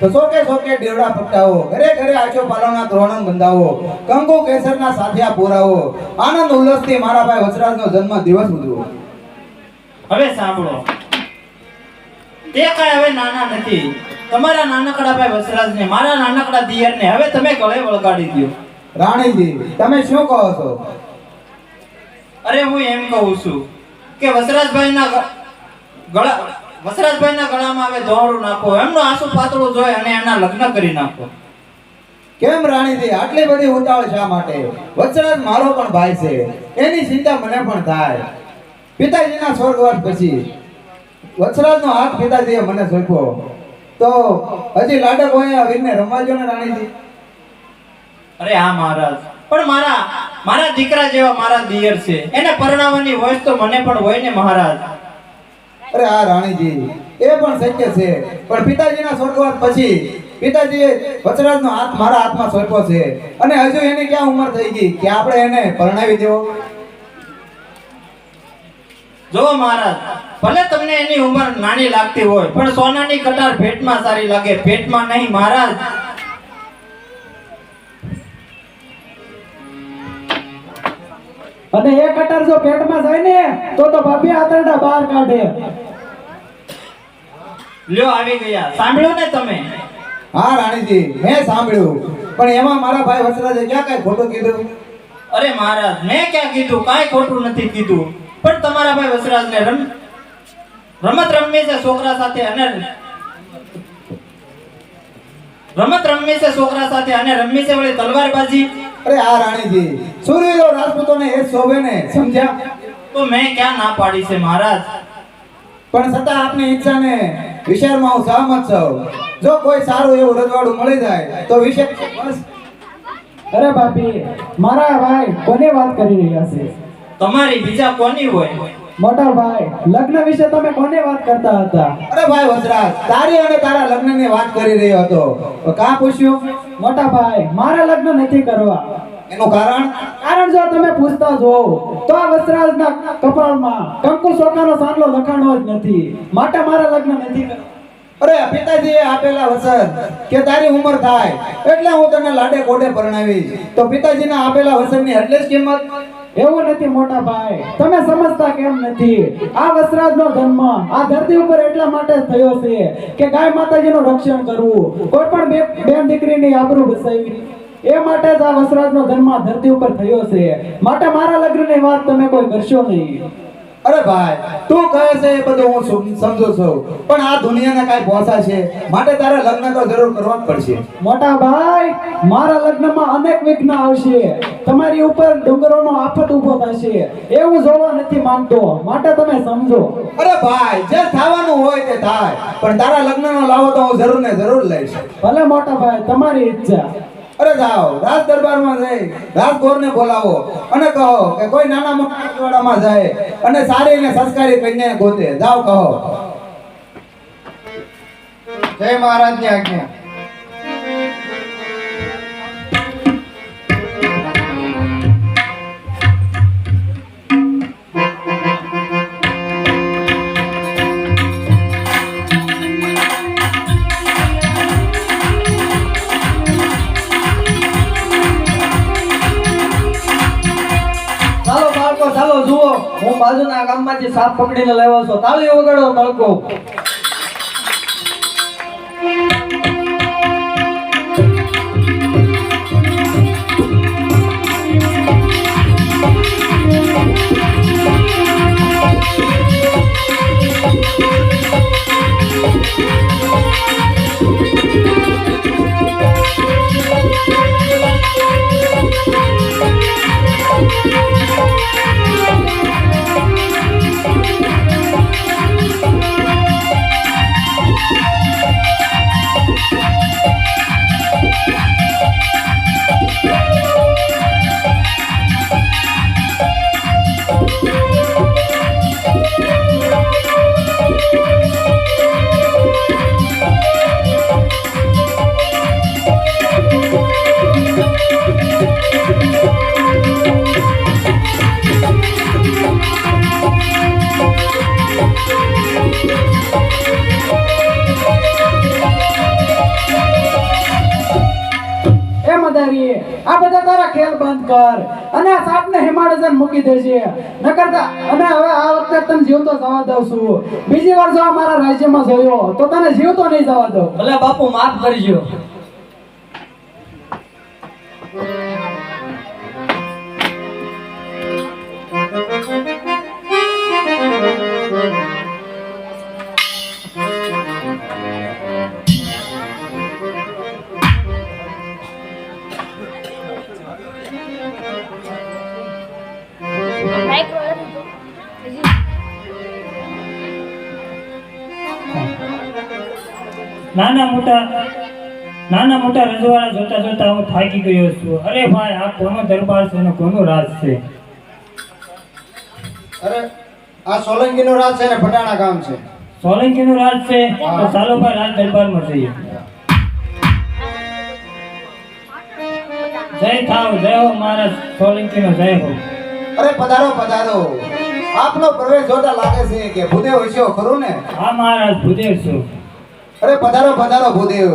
તો સોકે સોકે દેવડા પટાવો ઘરે ઘરે આચો પાલવના તોરણ બંધાવો. કંકુ કેસરના સાથિયા પોરાવો. આનંદ ઉલ્લાસથી મારા ભાઈ વચરાજનો જન્મ દિવસ ઉજવો. હવે સાંભળો. તે કાંઈ હવે નાના નથી. તમારા નાનકડા ભાઈ વસરાજને મારા નાનકડા દિયરને હવે તમે ગળે વળગાડી દો રાણીજી તમે શું કહો છો? અરે હું એમ કહું છું કે વસરાજભાઈના ગળા વસરાજભાઈના ગળામાં હવે દોરું નાખો એમનું આંસુ પાતળું જોઈ અને એના લગ્ન કરી નાખો. કેમ રાણીજી? આટલી બધી ઉતાવળ શા માટે? વચરાજ મારો પણ ભાઈ છે. એની ચિંતા મને પણ થાય. પિતાજીના સ્વર્ગવાસ પછી વચરાજનો હાથ પિતાજીએ મને સોંપ્યો. તો હજી લાડક હોય વીરને દ્યો ને રાણીજી. અરે હા મહારાજ. પણ મારા મારા દીકરા જેવા મારા દિયર છે. એને પરણાવવાની હોય તો મને પણ હોય ને મહારાજ. અરે આ રાણીજી. એ પણ શક્ય છે. પણ પિતાજીના સ્વર્ગવાસ પછી પિતાજીએ વચરાજનો હાથ મારા હાથમાં સોંપ્યો છે. અને હજુ એની ક્યાં ઉંમર થઈ ગઈ? કે આપણે એને પરણાવી દેવો? જો મહારાજ, ભલે તમને એની ઉંમર નાની લાગતી હોય, પણ સોનાની કટાર ભેટમાં સારી લાગે. ભેટમાં નહીં, મહારાજ. અને એ કટાર જો પેટમાં જાય ને તો તો ભાભી આતરડા બહાર કાઢે. લ્યો આવી ગયા. સાંભળ્યો ને તમે? હા રાણીજી મેં સાંભળ્યું. પણ એમાં મારા ભાઈ વસરાજે ક્યાં કઈ ખોટું કીધું? અરે મહારાજ મેં ક્યાં કીધું? કાંઈ ખોટું નથી કીધું. પણ તમારા ભાઈ વસરાજને રમ રમત રમે છે છોકરા સાથે અને રમત રમી છે છોકરા સાથે અને રમી છે વળી તલવારબાજી. અરે આ રાણીજી સૂર્યદેવ રાજપૂતોને એ શોભે ને સમજ્યા? તો મેં ક્યાં ના પાડી છે મહારાજ? પણ છતાં આપની ઈચ્છાને વિચારમાં હું સહમત છું. જો કોઈ સારું એવું રજવાડું મળી જાય તો વિશે બસ. અરે બાપી મારા ભાઈ કોને વાત કરી રહ્યા છે. તમારી બીજા કોની હોય? મોટા ભાઈ લગ્ન વિશે તમે કોને વાત કરતા હતા? અરે ભાઈ વસરાજ તારી અને તારા લગ્નની વાત કરી રહ્યો હતો. કાં પૂછ્યું? મોટા ભાઈ મારે લગ્ન નથી કરવા. એનું કારણ? કારણ જો તમે પૂછતા જો તો આ વસ્ત્રાજના કપાળમાં કંકુ સોકાનો સાંડલો લખાણો જ નથી. માટે મારા લગ્ન નથી અરે પિતાજીએ આપેલા વચન કે તારી ઉંમર થાય એટલે હું તને લાડે કોડે પરણાવીશ. તો પિતાજીના આપેલા વચનની એટલે જ કિંમત? એવું નથી મોટા ભાઈ. તમે સમજતા કેમ નથી? આ વસ્ત્રાજનો જન્મ આ ધરતી ઉપર એટલા માટે થયો છે કે ગાય માતાજીનું રક્ષણ કરવું. કોઈ પણ બેન દીકરીની આબરૂ ભસાવી એ માટે જ આ વસ્ત્રાજનો જન્મ આ ધરતી ઉપર થયો છે. માટે મારા લગ્નની વાત તમે કોઈ કરશો નહીં. અરે ભાઈ તું કહે છે એ બધું હું સમ- સમજુ છું. પણ આ દુનિયાના કાંઈ ભોસા છે. માટે તારે લગ્ન તો જરૂર કરવા જ પડશે. મોટા ભાઈ મારા લગ્નમાં અનેક વિઘ્ન આવશે. તમારી ઉપર ડુંગરોનો આફત ઊભો થશે. એવું જોવા નથી માંગતો. માટે તમે સમજો. અરે ભાઈ જે થવાનું હોય તે થાય. પણ તારા લગ્નનો લાવો તો હું જરૂર ને જરૂર લઈશ. ભલે મોટા ભાઈ તમારી ઈચ્છા. અરે જાઓ, રાજ દરબારમાં જઈ, રાજગોરને બોલાવો અને કહો કે કોઈ નાના મોટા રજવાડામાં જાય અને સારી ને સંસ્કારી કન્યા ગોતે. જાઓ કહો. જય મહારાજની આજ્ઞા. સાપ પકડીને લાવ્યો છો? તાળી વગાડો બાળકો બંધ કર. અને આ સાપને હિમાલયન મૂકી દેજે. નકર અને હવે આ વખતે તને જીવતો જવા દઉં છું. બીજી વાર જો આ મારા રાજ્યમાં જોયો, તો તને જીવતો નહીં જવા દઉં. ભલે બાપુ, માફ કરજો. નાના મોટા નાના મોટા રજવાડા જોતા જોતા હું થાકી ગયો છું. અરે ભાઈ આ કોનો દરબાર છે અને કોનો રાજ છે? અરે આ સોલંકીનો રાજ છે ને પટાણા ગામ છે. સોલંકીનું રાજ છે? તો ચાલો ભાઈ રાજ દરબારમાં જઈએ. જય થાવ જય હો મહારાજ સોલંકીનો જય હો. અરે પધારો પધારો. આપનો પ્રવેશ જોતા લાગે છે કે ભૂદેવ છો ખરું ને? હા મહારાજ ભૂદેવ છું. અરે પધારો પધારો ભૂદેવ.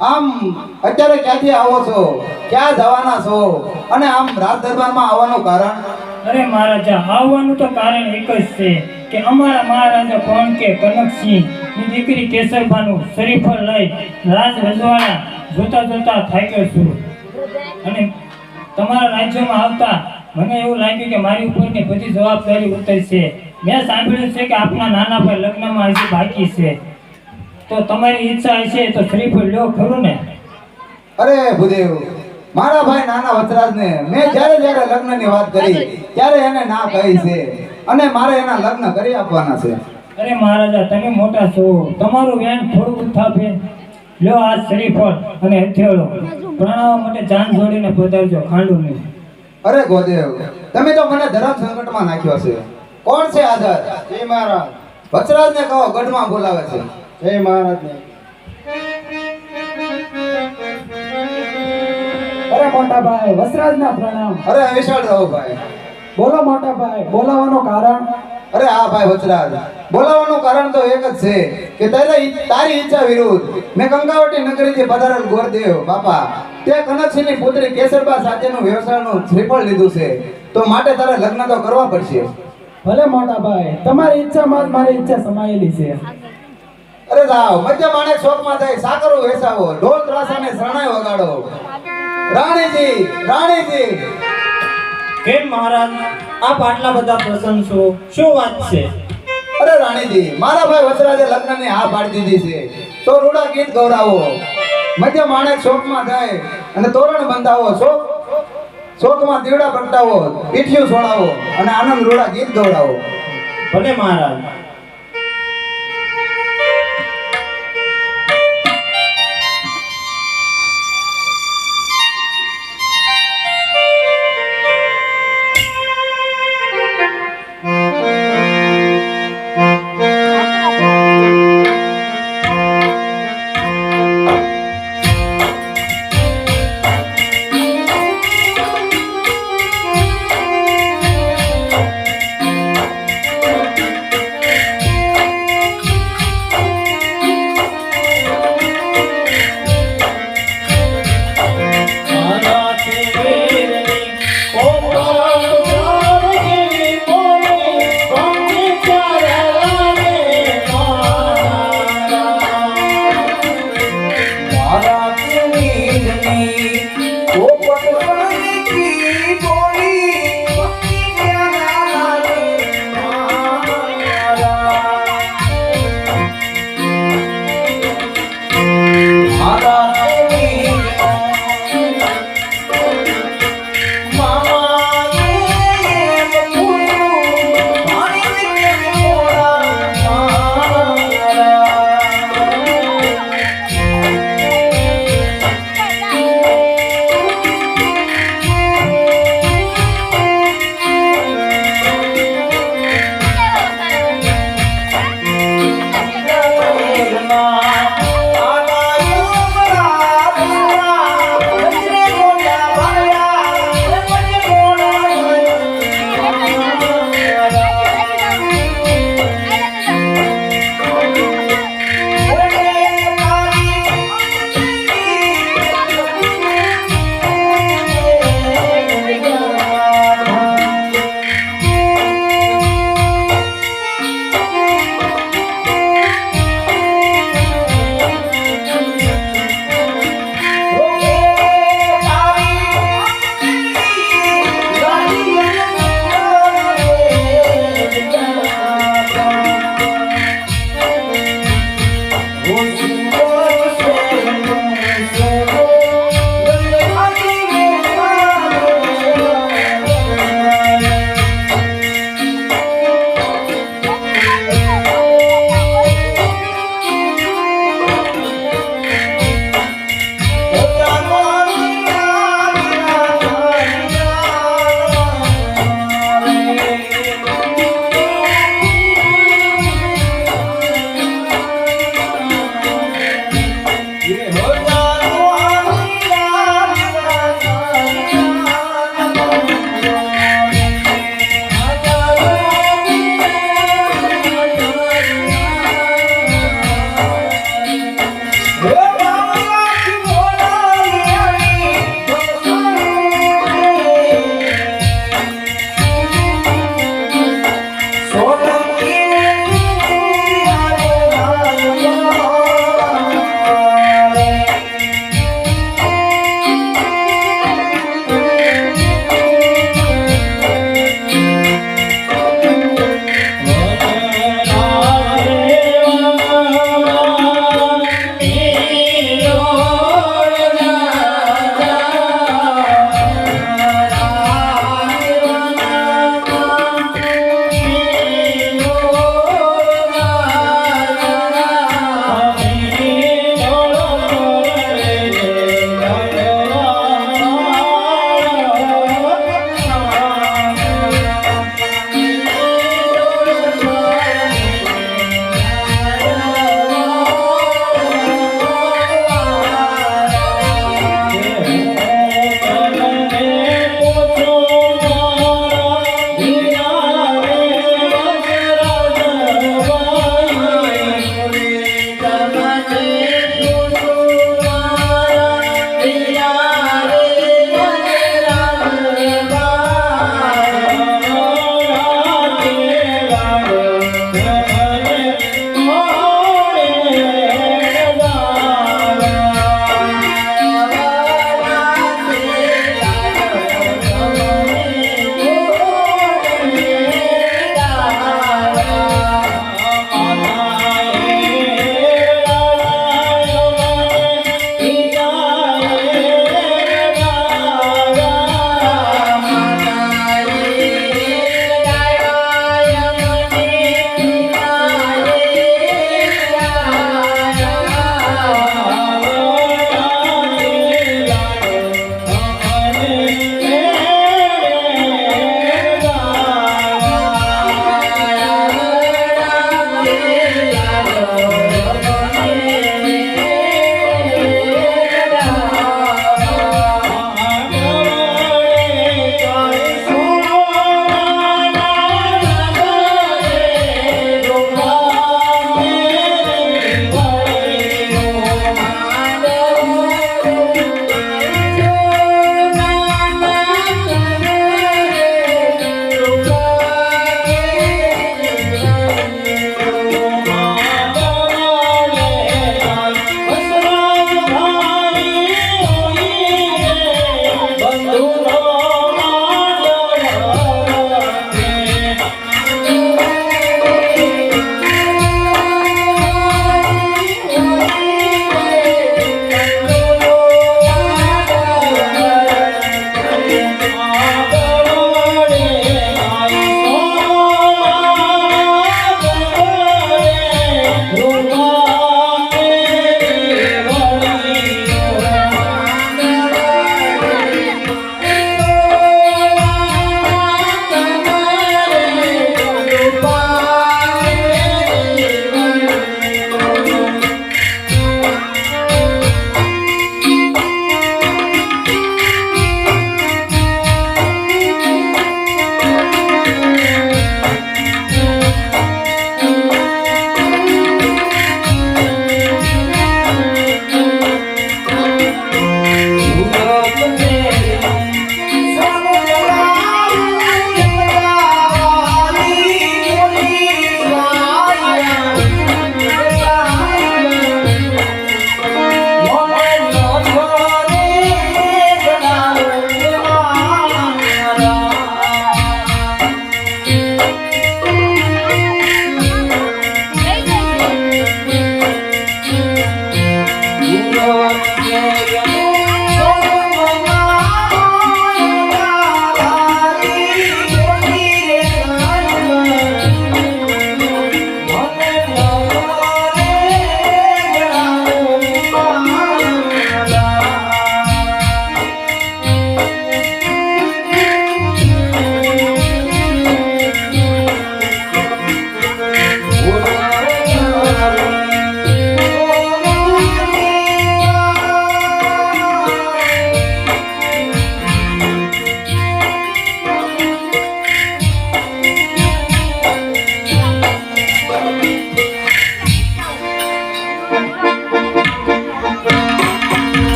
આમ અત્યારે ક્યાંથી આવો છો? ક્યાં જવાના છો? અને આમ રાજ દરબારમાં આવવાનું કારણ? અરે મહારાજા, આવવાનું તો કારણ એક જ છે કે અમારા મહારાજા કોણ કે કનકસિંહ, ની દીકરી કેસરભાનું શરીફળ લઈ રાજ રજવાડા જોતા જોતા થાક્યો છું. અને તમારા રાજ્યમાં આવતા મને એવું લાગ્યું કે મારી ઉપરની બધી જવાબદારી ઉતરશે. મેં સાંભળ્યું છે કે આપના નાના ભાઈ લગ્નમાં હજી બાકી છે. તો તમારી ઈચ્છા હશે તો શ્રીફળ લ્યો ખરું ને? અરે ભૂદેવ મારા ભાઈ નાના વચરાજને મેં જ્યારે જ્યારે લગ્નની વાત કરી ત્યારે એને ના કહી છે. અને મારે એના લગ્ન કરી આપવાના છે. અરે મહારાજા તમે મોટા છો. તમારું વ્યાન થોડું થાપે લ્યો આ શ્રીફળ અને હથિયાળો પ્રણાવવા માટે જાન જોડીને પધારજો ખાંડુ નહીં અરે ગોદેવ તમે તો મને ધર્મ સંકટમાં નાખ્યો છે. કોણ છે આદર જય મહારાજ. વચરાજને કહો ગઢમાં બોલાવે છે. જય મહારાજને અરે મોટા ભાઈ વસરાજના પ્રણામ. અરે વિશાળ રહો ભાઈ. બોલો મોટા ભાઈ બોલાવાનું કારણ? અરે આ ભાઈ વચરાજ બોલાવાનું કારણ તો એક જ છે કે તારી તારી ઈચ્છા વિરુદ્ધ મેં કંકાવટી નગરીથી પધારેલ ગોરદેવ બાપા તે કનકસિંહની પુત્રી કેસરબા સાથેનું વ્યવસાયનું શ્રીફળ લીધું છે. તો માટે તારે લગ્ન તો કરવા પડશે. ભલે મોટા ભાઈ તમારી ઈચ્છામાં મારી ઈચ્છા સમાયેલી છે. અરે જાઓ મધ્ય માણેક શોકમાં થાય. સાકરો વેસાવો. ઢોલ ત્રાસાને શરણાઈ વગાડો. રાણીજી રાણીજી. કેમ મહારાજ? આપ આટલા બધા પ્રસન્ન છો. શું વાત છે? અરે રાણીજી મારા ભાઈ વસરાજે લગ્નની હા પાડી દીધી છે. તો રૂડા ગીત ગૌરાવો. મધ્ય માણેક શોકમાં જાય અને તોરણ બંધાવો. શોક શોકમાં દીવડા પ્રગટાવો. પીઠિયું છોડાવો. અને આનંદ રૂડા ગીત ગૌરાવો. ભલે મહારાજ.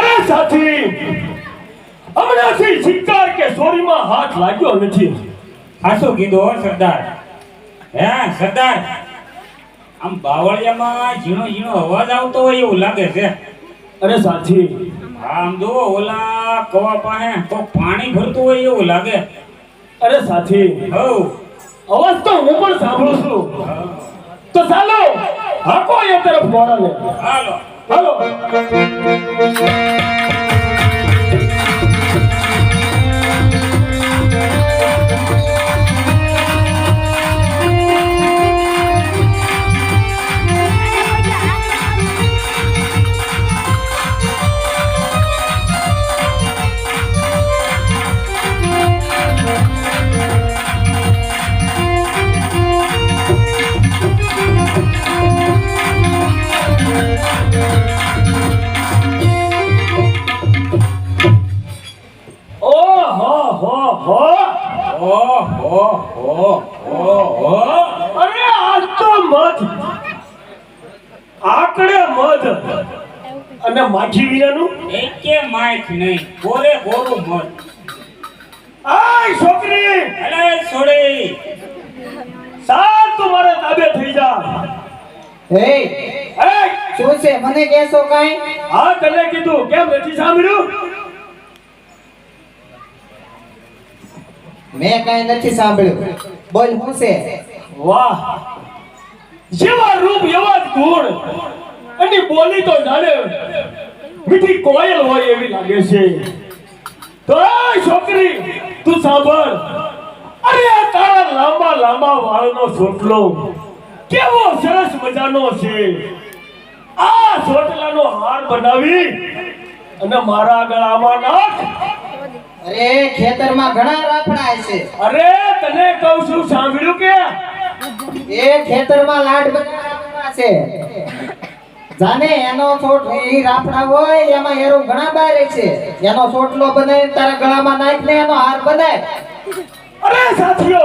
અરે સાથી હમણાંથી શિકાર કે સોરીમાં હાથ લાગ્યો નથી. હાશું કીધું હો સરદાર? હે સરદાર? આમ બાવળિયામાં ઝીણો ઝીણો અવાજ આવતો હોય એવું લાગે છે. અરે સાથી આમ જો ઓલા કવા પાસે તો પાણી ભરતું હોય એવું લાગે. અરે સાથી હવ અવાજ તો હું પણ સાંભળું છું. તો ચાલો હાકો એ તરફ મોડાને હાલો. હાલો. અને વીરાનું એકે માઇક નહીં બોલે કોરું મત. આય છોકરી! અલે છોડી. સાલ તું મારે તાબે થઈ જા. હે એ શું છે? મને કેસો કાઈ? હા તને કીધું. કેમ નથી સાંભળ્યું? મેં કઈ નથી સાંભળ્યું. બોલ શું છે? વાહ. જેવા રૂપ એવા જ ગુણ. અને બોલી તો જાણે. મીઠી કોયલ હોય એવી લાગે છે? તો છોકરી તું સાંભળ. અરે તારા લાંબા લાંબા વાળનો છોટલો કેવો સરસ મજાનો છે. આ છોટલાનો હાર બનાવી અને મારા ગળામાં નાખ. અરે ખેતરમાં ઘણા રાફડા છે. અરે તને કહું છું સાંભળ્યું કે? એ ખેતરમાં લાડ રાફડા છે. જાને એનો છોટ એ રાફડા હોય એમાં એરો ઘણા બારે છે. એનો છોટલો બનાવી તારા ગળામાં નાખ ને એનો હાર બનાય અરે સાથીઓ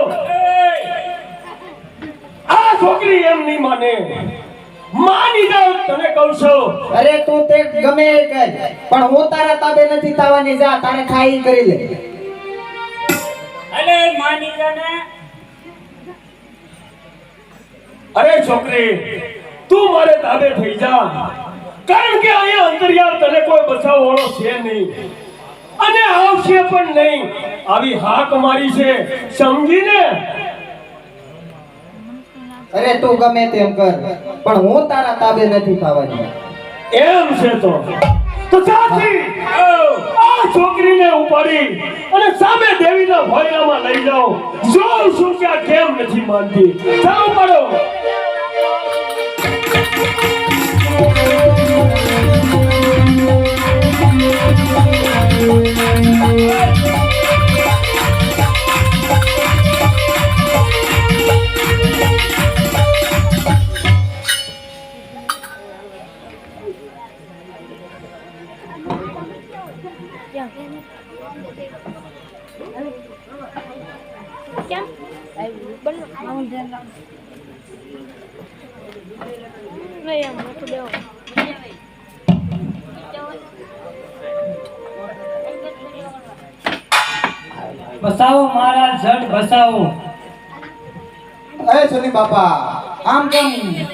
આ છોકરી એમ નહીં માને. માની જાવ તને કહું છું. અરે તું તે ગમે એ કર પણ હું તારા તાબે નથી તાવાની જા તારે ખાઈ કરી લે. અલે માની જાને. અરે છોકરી તું મારે તાબે થઈ જા. કારણ કે અહીંયા અંતરિયાળ તને કોઈ બચાવવાળો છે નહીં. અને આવશે પણ નહીં. આવી હાક મારી છે. સમજીને? અરે તું ગમે તેમ કર પણ હું તારા તાબે નથી થવાની એમ છે તો. તો સાથી આ છોકરીને ઉપાડી અને સામે દેવીના ભોયરામાં લઈ જાઓ. જોઉં શું કે કેમ નથી માનતી. ચાલો પડો. કેમ બન આવું ધ્યાન રાખ બસાવો મહારાજ જટ બસાવો. અરે સુની બાપા આમ કેમ?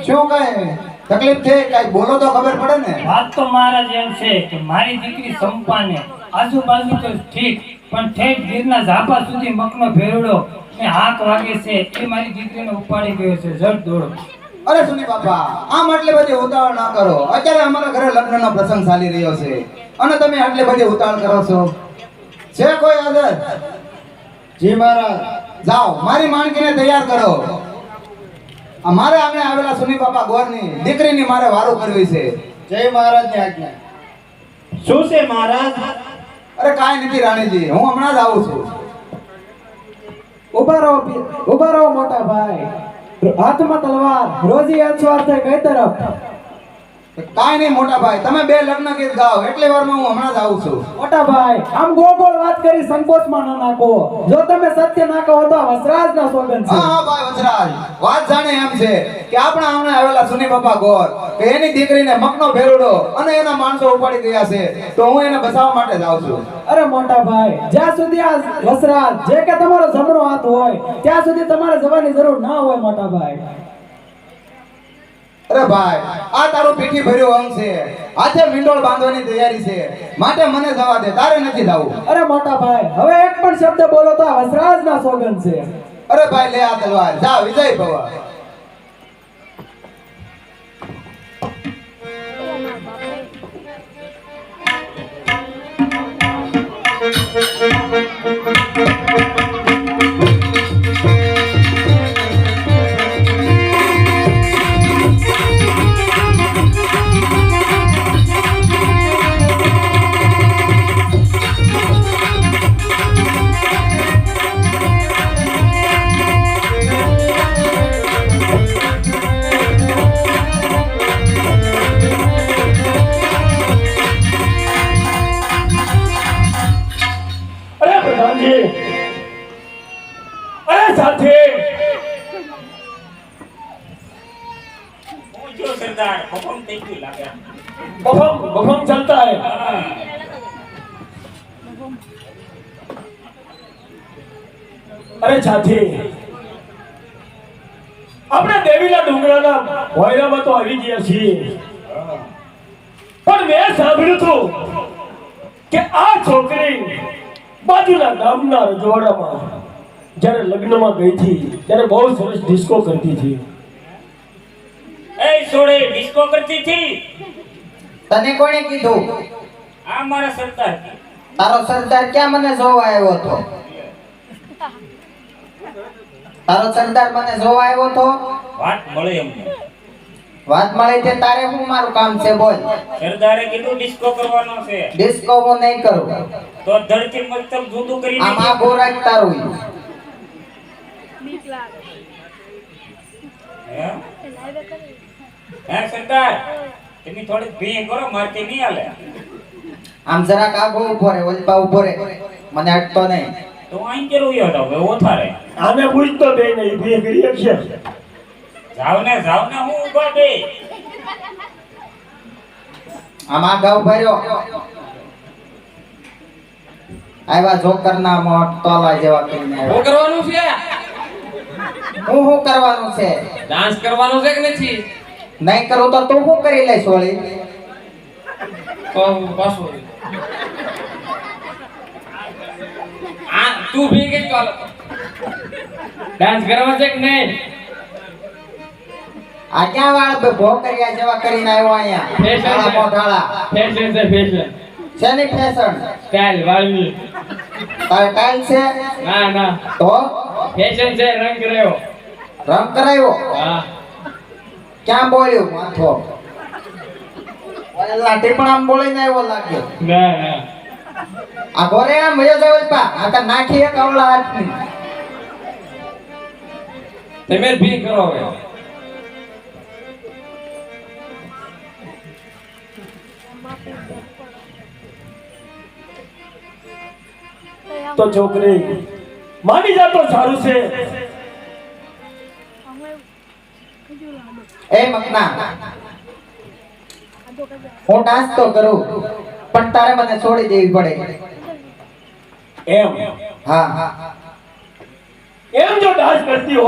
શું કઈ તકલીફ છે? કઈ બોલો તો ખબર પડે ને. વાત તો મહારાજ એમ છે કે મારી દીકરી સંપાને આજુબાજુ તો ઠીક પણ ઠેઠ ગીરના ઝાપા સુધી મકનો ભેરડો ને હાથ વાગે છે એ મારી દીકરીને ઉપાડી ગયો છે. જટ દોડો. અરે સુની બાપા આમ આટલી બધી ઉતાવળ ના કરો. અત્યારે અમારા ઘરે લગ્નનો પ્રસંગ ચાલી રહ્યો છે. અને તમે આટલી બધી ઉતાવળ કરો છો? છે કોઈ આદર જી મહારાજ. જાઓ મારી માણકીને તૈયાર કરો. અમારે મારે આંગણે આવેલા સુની બાપા ગોરની દીકરીની મારે વારો કરવી છે. જય મહારાજની આજ્ઞા. શું છે મહારાજ? અરે કાંઈ નથી રાણીજી હું હમણાં જ આવું છું. ઊભા રહો ઊભા રહો મોટા ભાઈ. હાથમાં તલવાર રોજી અસવાર થાય કઈ તરફ? કાંઈ નહીં મોટા ભાઈ. તમે બે લગ્ન ગીત ગાઓ. એટલી વારમાં હું હમણાં જ આવું છું. મોટા ભાઈ આમ ગોળ ગોળ વાત કરી સંકોચમાં ન નાખો. જો તમે સત્ય ના કહો તો વસરાજ ના સોગન છે. હા ભાઈ વસરાજ. વાત જાણે એમ છે કે આપણા આમને આવેલા સુની બાપા ગોર કે એની દીકરીને મકનો ભેરુડો અને એના માણસો ઉપાડી ગયા છે તો હું એને બચાવવા માટે જ આવું છું. અરે મોટા ભાઈ જ્યાં સુધી આ વસરાજ જે કે તમારો જમણો હાથ હોય ત્યાં સુધી તમારે જવાની જરૂર ના હોય મોટા ભાઈ. અરે ભાઈ આ તારું પીઠી ભર્યું અંગ છે. આજે મીંડોળ બાંધવાની તૈયારી છે. માટે મને જવા દે તારે નથી જવું. અરે મોટા ભાઈ હવે એક પણ શબ્દ બોલો તો હસરાજ ના સોગન છે. અરે ભાઈ લે આ તલવાર. જા વિજય ભવ. અરે થઈ ગયું લાગે બફમ બફમ ચલતા હે અરે સાથી આપણે દેવીના ડુંગરાના ભોયરામાં તો આવી ગયા છીએ પણ મેં સાંભળ્યું હતું કે આ છોકરી બાજુના ગામના રજવાડામાં જ્યારે લગ્નમાં ગઈ હતી ત્યારે બહુ સરસ ડિસ્કો કરતી હતી એ સોડે ડિસ્કો કરતી હતી? તને કોણે કીધું? આ મારા સરદાર. તારો સરદાર ક્યાં મને જોવા આવ્યો હતો? તારો સરદાર મને જોવા આવ્યો હતો? વાત મળે એમને વાત મળી છે તારે હું મારું કામ છે બોલ. સરદારે કીધું ડિસ્કો કરવાનો છે. ડિસ્કો હું નહીં કરું. તો ધરતી મતલબ જુદું કરી આ માં ગોરાક તારું બીક લાગે હે? હે સરદાર તમે થોડી ભી કરો મારતી નહીં હાલે. આમ જરાક આઘો ઊભો રે ઓલપા ઊભો રે. મને અટતો નહીં. તો અહીં કે યો તો હવે ઓથા રે. આને પૂછતો બે નહીં બે કરી છે. જાવ ને જાવ ને હું ઊભો બે આમ ગાવ ભર્યો. આવ્યા જોકર ના મોટ તોલા જેવા કરીને શું કરવાનું છે? હું શું કરવાનું છે? ડાન્સ કરવાનું છે કે નથી? નહીં કરું તો તું શું કરી લઈશ વળી તો ભી કે ચાલ. ડાન્સ કરવા છે કે નહીં? આ ક્યાં વાળ ભોકરિયા જેવા કરીને આવ્યો અહીંયા? ફેશન. મોઢાળા ફેશન છે ફેશન શેની ફેશન સ્ટાઇલ વાળની. તારે ટાઈલ છે? ના ના. તો? ફેશન છે રંગ રહ્યો. રંગ કરાવ્યો હા. ક્યાં બોલ્યો? માથો. ઓલા ટીપણામાં બોલીને આવ્યો લાગ્યો આ ઘોરે આમ મજા જાવ પા. આ તો નાખી એક અવળા હાથની. તમે ભી કરો હવે. તો છોકરી માની જા તો સારું છે. એ મકના હું ડાન્સ તો કરું પણ તારે મને છોડી દેવી પડે. એમ? હા. એમ જો ડાન્સ કરતી